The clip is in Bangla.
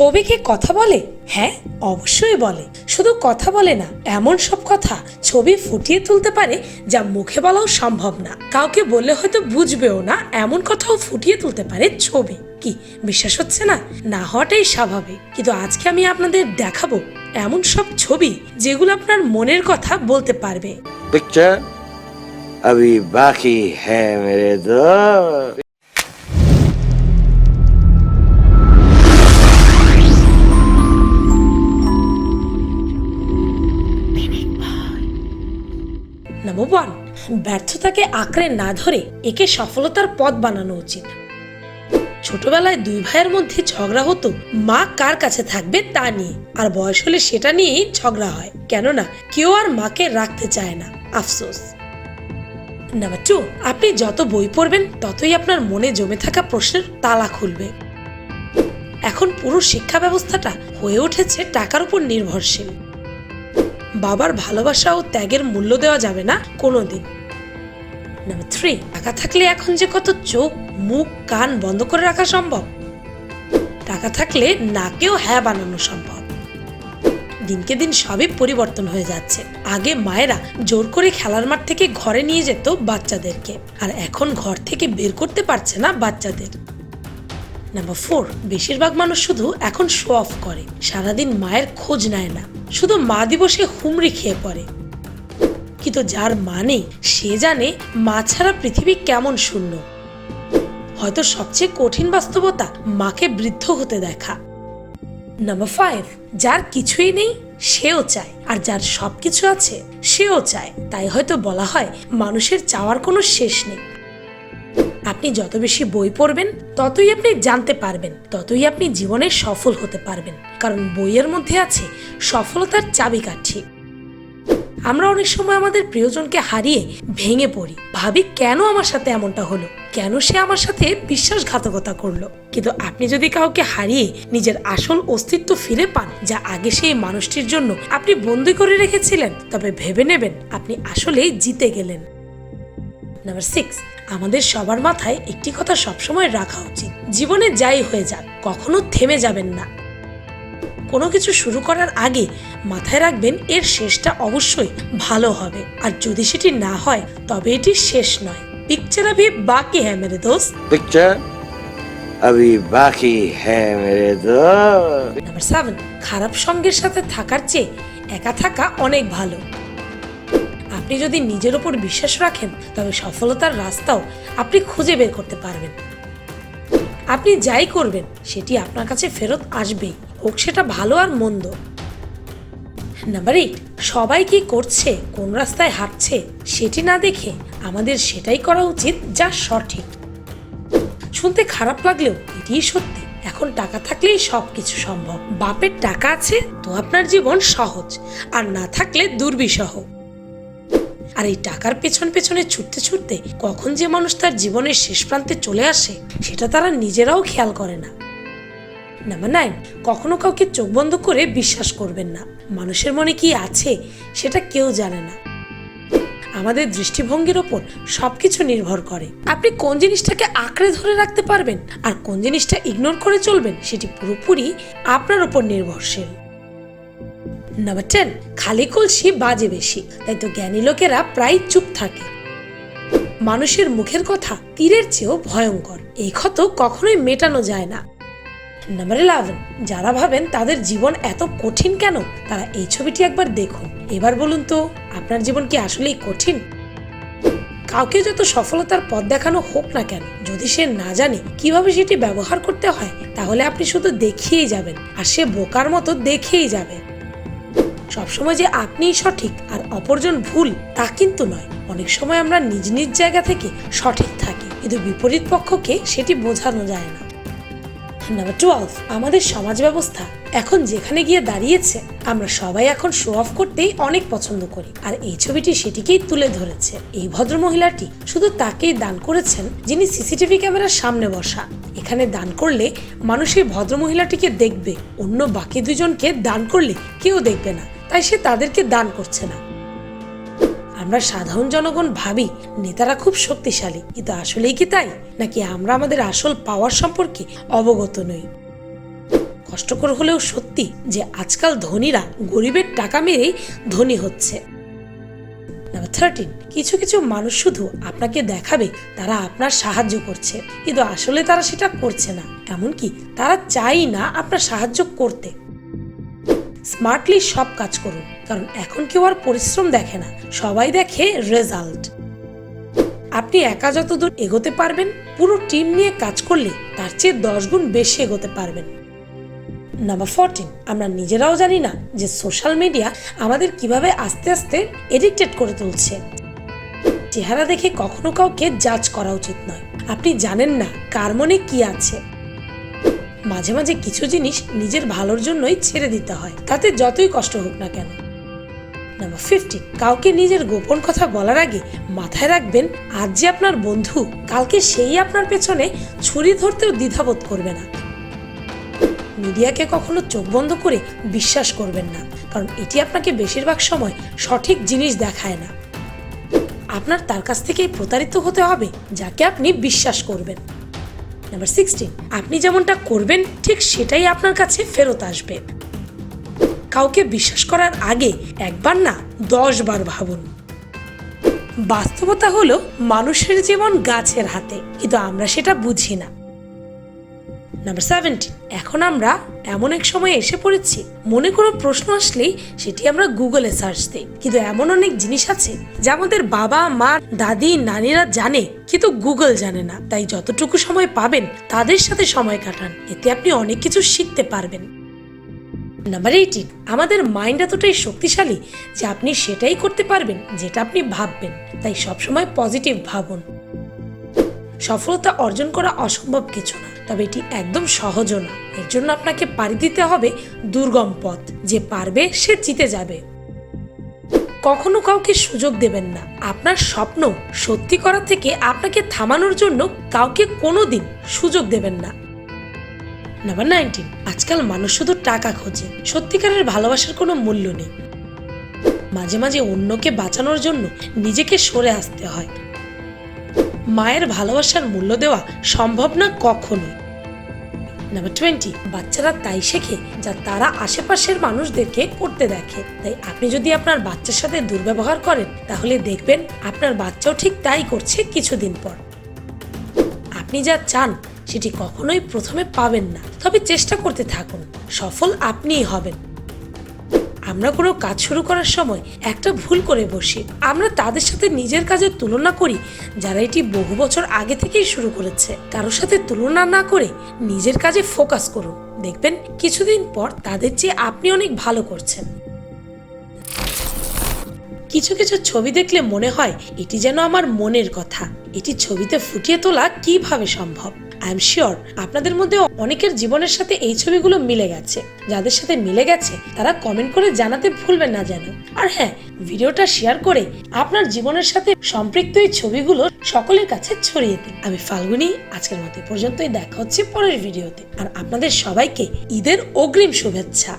সৌভিকে কথা বলে? হ্যাঁ অবশ্যই বলে। শুধু কথা বলে না, এমন সব কথা ছবি ফুটিয়ে তুলতে পারে যা মুখে বলাও সম্ভব না। কাউকে বললে হয়তো বুঝবেও না, এমন কথাও ফুটিয়ে তুলতে পারে ছবি। কি, বিশ্বাস হচ্ছে না? না হওয়াটাই স্বাভাবিক। কিন্তু আজকে আমি আপনাদের দেখাবো এমন সব ছবি যেগুলো আপনার মনের কথা বলতে পারবে। পিকচার বাকি হ্যাঁ মেরে ওয়ান ব্যর্থতাকে আঁকড়ে না ধরে একে সফলতার পথ বানানো উচিত। ছোটবেলায় দুই ভাইয়ের মধ্যে ঝগড়া হতো, মা কার কাছে থাকবে তা নিয়ে। আর বয়স হলে সেটা নিয়েই ঝগড়া হয়, কেননা কেউ আর মাকে রাখতে চায় না, আফসোস। নাম্বার টু আপনি যত বই পড়বেন, ততই আপনার মনে জমে থাকা প্রশ্নের তালা খুলবে। এখন পুরো শিক্ষা ব্যবস্থাটা হয়ে উঠেছে টাকার উপর নির্ভরশীল। বাবার ভালোবাসা ও ত্যাগের মূল্য দেওয়া যাবে না কোনোদিন। নাম্বার থ্রি টাকা থাকলে এখন যে কত চোখ, মুখ, কান বন্ধ করে রাখা সম্ভব? টাকা থাকলে নাকেও হ্যাঁ বানানো সম্ভব। দিনকে দিন সবই পরিবর্তন হয়ে যাচ্ছে। আগে মায়েরা জোর করে খেলার মাঠ থেকে ঘরে নিয়ে যেত বাচ্চাদেরকে। আর এখন ঘর থেকে বের করতে পারছে না বাচ্চাদের। নাম্বার ফোর বেশিরভাগ মানুষ শুধু এখন শো অফ করে। সারাদিন মায়ের খোঁজ নেয় না। শুধু মা দিবসে হুমড়ি খেয়ে পড়ে। কিন্তু যার মানে সে জানে মা ছাড়া পৃথিবী কেমন শূন্য। হয়তো সবচেয়ে কঠিন বাস্তবতা মাকে বৃদ্ধ হতে দেখা। নাম্বার ফাইভ যার কিছুই নেই, সেও চায়। আর যার সবকিছু আছে, সেও চায়। তাই হয়তো বলা হয়, মানুষের চাওয়ার কোনো শেষ নেই। আপনি যত বেশি বই পড়বেন, ততই আপনি জানতে পারবেন, ততই আপনি জীবনে সফল হতে পারবেন। কারণ বইয়ের মধ্যে আছে সফলতার চাবিকাঠি। আমরা অনেক সময় আমাদের প্রিয়জনকে হারিয়ে ভেঙে পড়ি। ভাবি, কেন আমার সাথে এমনটা হলো? কেন সে আমার সাথে বিশ্বাসঘাতকতা করল? কিন্তু আপনি যদি কাউকে হারিয়ে নিজের আসল অস্তিত্ব ফিরে পান, যা আগে সেই মানুষটির জন্য আপনি বন্দি করে রেখেছিলেন, তবে ভেবে নেবেন আপনি আসলেই জিতে গেলেন। নাম্বার সিক্স আমাদের সবার মাথায় একটি কথা সবসময় রাখা উচিত। জীবনে যাই হয়ে যাক কখনো থেমে যাবেন না। কোনো কিছু শুরু করার আগে মাথায় রাখবেন এর শেষটা অবশ্যই ভালো হবে। আর যদি সেটি না হয় তবে এটি শেষ নয়। পিকচার আবি বাকি হ্যাঁ মেরে দোস্ত। পিকচার আবি বাকি হ্যাঁ মেরে দোস্ত। নাম্বার সেভেন খারাপ সঙ্গের সাথে থাকার চেয়ে একা থাকা অনেক ভালো। আপনি যদি নিজের ওপর বিশ্বাস রাখেন, তবে সফলতার রাস্তাও আপনি খুঁজে বের করতে পারবেন। আপনি যাই করবেন, সেটি আপনার কাছে ফেরত আসবেই। হোক সেটা ভালো আর মন্দ। নাম্বার এইট সবাই কি করছে, কোন রাস্তায় হাঁটছে, সেটি না দেখে আমাদের সেটাই করা উচিত যা সঠিক। শুনতে খারাপ লাগলেও এটিই সত্যি। এখন টাকা থাকলেই সবকিছু সম্ভব। বাপের টাকা আছে, তো আপনার জীবন সহজ। আর না থাকলে দুর্বিষহ। আর এই টাকার পেছন পেছনে ছুটতে ছুটতে কখন যে মানুষ তার জীবনের শেষ প্রান্তে চলে আসে, সেটা তারা নিজেরাও খেয়াল করে না। নাম্বার নাইন কখনো কাউকে চোখ বন্ধ করে বিশ্বাস করবেন না। মানুষের মনে কি আছে, সেটা কেউ জানে না। আমাদের দৃষ্টিভঙ্গির ওপর সবকিছু নির্ভর করে। আপনি কোন জিনিসটাকে আঁকড়ে ধরে রাখতে পারবেন আর কোন জিনিসটা ইগনোর করে চলবেন, সেটি পুরোপুরি আপনার উপর নির্ভরশীল। নাম্বার টেন খালি কলসি বাজে বেশি, তাই তো জ্ঞানী লোকেরা প্রায় চুপ থাকে। মানুষের মুখের কথা তীরের চেয়েও ভয়ঙ্কর, এই ক্ষত কখনোই মেটানো যায় না। নাম্বার ইলেভেন যারা ভাবেন তাদের জীবন এত কঠিন কেন? তারা এই ছবিটি একবার দেখুন। এবার বলুন তো, আপনার জীবন কি আসলেই কঠিন? কাউকে যত সফলতার পথ দেখানো হোক না কেন, যদি সে না জানে কীভাবে সেটি ব্যবহার করতে হয়, তাহলে আপনি শুধু দেখিয়েই যাবেন, আর সে বোকার মতো দেখেই যাবে। সবসময় যে আপনিই সঠিক আর অপরজন ভুল, তা কিন্তু নয়। অনেক সময় আমরা নিজ নিজ জায়গা থেকে সঠিক থাকি, কিন্তু বিপরীত পক্ষকে সেটি বোঝানো যায় না। নাম্বার টুয়েলভ আমাদের সমাজ ব্যবস্থা। এখন যেখানে গিয়ে দাঁড়িয়েছে, আমরা সবাই এখন শো অফ করতেই অনেক পছন্দ করি। আর এই ছবিটি সেটিকেই তুলে ধরেছে। এই ভদ্র মহিলাটি শুধু তাকেই দান করেছেন যিনি সিসিটিভি ক্যামেরার সামনে বসা। এখানে দান করলে মানুষ এই ভদ্র মহিলাটিকে দেখবে, অন্য বাকি দুজনকে দান করলে কেউ দেখবে না। তাই সে তাদেরকে দান করছে না। আমরা সাধারণ জনগণ ভাবি, নেতারা খুব শক্তিশালী। কিন্তু আসলেই কি তাই? নাকি আমরা আমাদের আসল পাওয়ার সম্পর্কে অবগত নই? কষ্টকর হলেও সত্যি যে আজকাল ধনীরা গরিবের টাকা মেরেই ধনী হচ্ছে। থার্টিন কিছু কিছু মানুষ শুধু আপনাকে দেখাবে, তারা আপনার সাহায্য করছে। কিন্তু আসলে তারা সেটা করছে না। এমনকি তারা চাই না আপনার সাহায্য করতে। স্মার্টলি সব কাজ করুন, কারণ এখন কেউ আর পরিশ্রম দেখে না, সবাই দেখে রেজাল্ট আপনি একা যতদূর এগোতে পারবেন, পুরো টিম নিয়ে কাজ করলে তার চেয়ে দশ গুণ বেশি এগোতে পারবেন। নাম্বার ফোরটিন আমরা নিজেরাও জানি না যে সোশ্যাল মিডিয়া আমাদের কীভাবে আস্তে আস্তে এডিক্টেড করে তুলছে। চেহারা দেখে কখনো কাউকে জাজ করা উচিত নয়। আপনি জানেন না কার মনে কি আছে। মাঝে মাঝে কিছু জিনিস নিজের ভালোর জন্যই ছেড়ে দিতে হয়। তাতে যতই কষ্ট হোক না কেন। নাম্বার ফিফটি কাউকে নিজের গোপন কথা বলার আগে মাথায় রাখবেন, আজ যে আপনার বন্ধু, কালকে সেই আপনার পেছনে ছুরি ধরতেও দ্বিধাবোধ করবে না। মিডিয়াকে কখনো চোখ বন্ধ করে বিশ্বাস করবেন না, কারণ এটি আপনাকে বেশিরভাগ সময় সঠিক জিনিস দেখায় না। আপনার তার কাছ থেকেই প্রতারিত হতে হবে, যাকে আপনি বিশ্বাস করবেন। নাম্বার সিক্সটিন আপনি যেমনটা করবেন, ঠিক সেটাই আপনার কাছে ফেরত আসবে। কাউকে বিশ্বাস করার আগে একবার না দশ বার ভাবুন। বাস্তবতা হলো মানুষের জীবন গাছের হাতে, কিন্তু আমরা সেটা বুঝি না। নাম্বার সেভেন্টিন এখন আমরা এমন এক সময় এসে পড়েছি, মনে কোনো প্রশ্ন আসলেই সেটি আমরা গুগলে সার্চ দিই। কিন্তু এমন অনেক জিনিস আছে যা আমাদের বাবা, মা, দাদি, নানিরা জানে, কিন্তু গুগল জানে না। তাই যতটুকু সময় পাবেন, তাদের সাথে সময় কাটান। এতে আপনি অনেক কিছু শিখতে পারবেন। নাম্বার এইটিন আমাদের মাইন্ড এতটাই শক্তিশালী যে আপনি সেটাই করতে পারবেন যেটা আপনি ভাববেন। তাই সবসময় পজিটিভ ভাবুন। সফলতা অর্জন করা অসম্ভব কিছু না, তবে এটি একদম সহজও না। এর জন্য আপনাকে পাড়ি দিতে হবে দুর্গম পথ, যে পারবে সে জিতে যাবে। কখনো কাউকে সুযোগ দেবেন না। আপনার স্বপ্ন সত্যি করা থেকে আপনাকে থামানোর জন্য কাউকে কোনোদিন সুযোগ দেবেন না। নাম্বার নাইনটিন আজকাল মানুষ শুধু টাকা খোঁজে, সত্যিকারের ভালোবাসার কোনো মূল্য নেই। মাঝে মাঝে অন্যকে বাঁচানোর জন্য নিজেকে সরে আসতে হয়। মায়ের ভালোবাসার মূল্য দেওয়া সম্ভব না কখনোই নাম্বার টোয়েন্টি বাচ্চারা তাই শেখে যা তারা আশেপাশের মানুষদেরকে করতে দেখে। তাই আপনি যদি আপনার বাচ্চার সাথে দুর্ব্যবহার করেন, তাহলে দেখবেন আপনার বাচ্চাও ঠিক তাই করছে কিছুদিন পর। আপনি যা চান, সেটি কখনোই প্রথমে পাবেন না। তবে চেষ্টা করতে থাকুন, সফল আপনিই হবেন। আমরা কোনো কাজ শুরু করার সময় একটা ভুল করে বসি। আমরা তাদের সাথে নিজের কাজের তুলনা করি, যারা এটি বহু বছর আগে থেকেই শুরু করেছে। কারোর সাথে তুলনা না করে নিজের কাজে ফোকাস করুন। দেখবেন, কিছুদিন পর তাদের চেয়ে আপনি অনেক ভালো করছেন। কিছু কিছু ছবি দেখলে মনে হয়, এটি যেন আমার মনের কথা। এটি ছবিতে ফুটিয়ে তোলা কীভাবে সম্ভব? আই এম শিওর আপনাদের মধ্যে অনেকের জীবনের সাথে এই ছবিগুলো মিলে গেছে। যাদের সাথে মিলে গেছে, তারা কমেন্ট করে জানাতে ভুলবেন না যেন। আর হ্যাঁ ভিডিওটা শেয়ার করে আপনার জীবনের সাথে সম্পৃক্ত এই ছবিগুলো সকলের কাছে ছড়িয়ে দিন। আমি ফাল্গুনি, আজকের মতো পর্যন্তই। দেখা হচ্ছে পরের ভিডিওতে। আর আপনাদের সবাইকে ঈদের অগ্রিম শুভেচ্ছা।